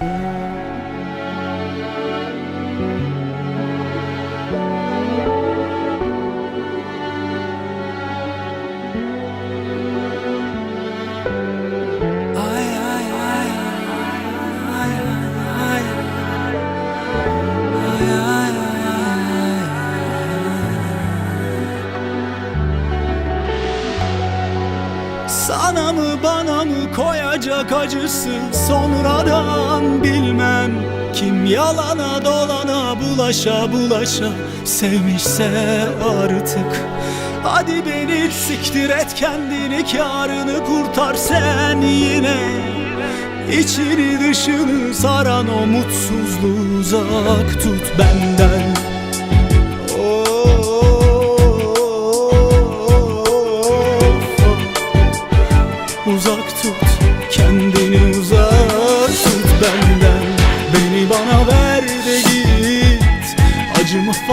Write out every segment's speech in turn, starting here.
Thank. Sana mı bana mı koyacak acısı? Sonradan bilmem. Kim yalana dolana bulaşa bulaşa sevmişse artık. Hadi beni siktir et kendini karını kurtar sen yine. İçini dışını saran o mutsuzluğu uzak tut benden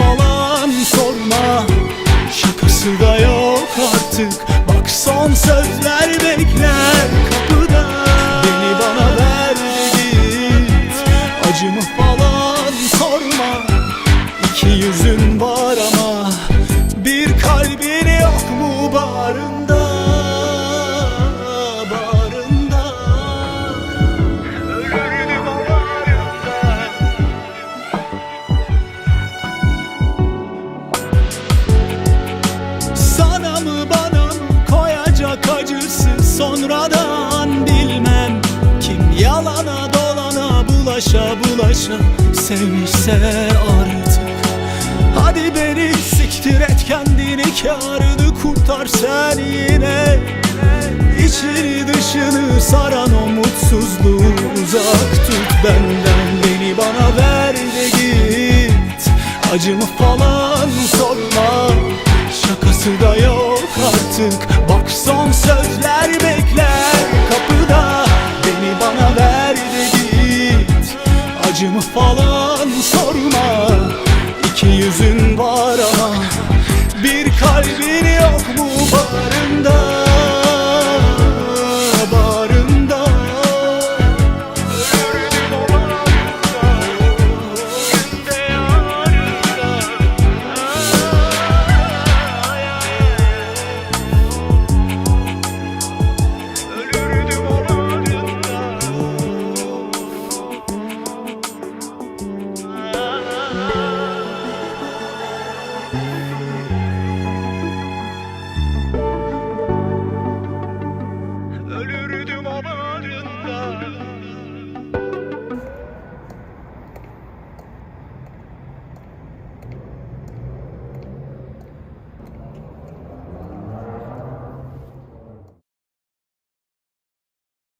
Falan sorma. Şakası da yok artık. Bak son sözler bekler kapıda. Beni bana ver git. Acımı falan sorma. İki yüzün var ama Bir kalbin yok mu barında sonradan bilmem Kim yalana dolana bulaşa bulaşa sevmişse artık. Hadi beni siktir et kendini karını kurtar sen yine. İçini dışını saran o mutsuzluğu uzak tut benden Beni bana ver de git. Acımı artık Bak son sözler bekler kapıda Beni bana ver de git. Acımı falan sorma. İki yüzün var ama Bir kalbin